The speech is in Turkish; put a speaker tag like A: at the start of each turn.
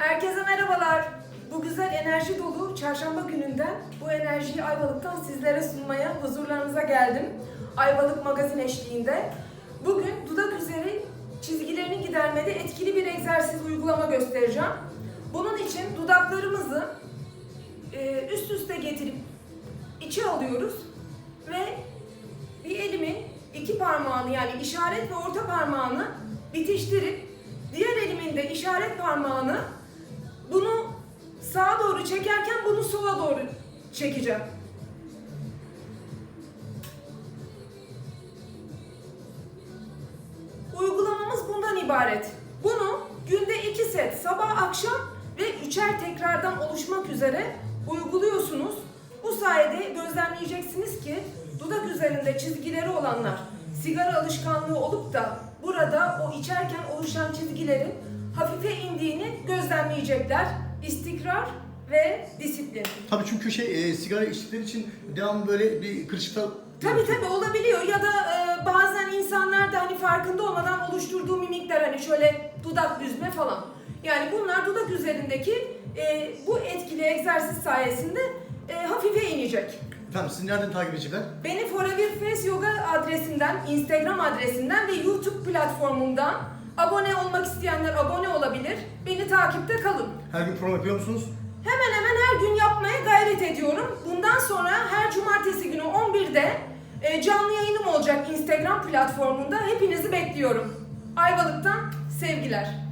A: Herkese merhabalar. Bu güzel enerji dolu çarşamba gününden bu enerjiyi Ayvalık'tan sizlere sunmaya huzurlarınıza geldim. Ayvalık magazin eşliğinde. Bugün dudak üzeri çizgilerini gidermede etkili bir egzersiz uygulama göstereceğim. Bunun için dudaklarımızı e, üst üste getirip içe alıyoruz ve bir elimin iki parmağını yani işaret ve orta parmağını bitiştirip diğer elimin de işaret parmağını bunu sağa doğru çekerken bunu sola doğru çekeceğim. Uygulamamız bundan ibaret. Bunu günde iki set sabah akşam ve üçer tekrardan oluşmak üzere uyguluyorsunuz. Bu sayede gözlemleyeceksiniz ki dudak üzerinde çizgileri olanlar sigara alışkanlığı olup da burada o içerken oluşan çizgilerin hafife indiğini gözlemleyecekler. İstikrar ve disiplin.
B: Tabii çünkü şey e, sigara içtikleri için devamlı böyle bir kırışıklar
A: Tabii tabii olabiliyor ya da e, bazen insanlar da hani farkında olmadan oluşturduğu mimikler hani şöyle dudak büzme falan. Yani bunlar dudak üzerindeki e, bu etkili egzersiz sayesinde e, hafife inecek.
B: Efendim sizi nereden takip edecekler?
A: Beni Forever Face Yoga adresinden, Instagram adresinden ve YouTube platformundan abone olmak isteyenler abone olabilir. Beni takipte kalın.
B: Her gün program yapıyor musunuz?
A: Hemen hemen her gün yapmaya gayret ediyorum. Bundan sonra her cumartesi günü 11'de e, canlı yayınım olacak Instagram platformunda. Hepinizi bekliyorum. Ayvalık'tan sevgiler.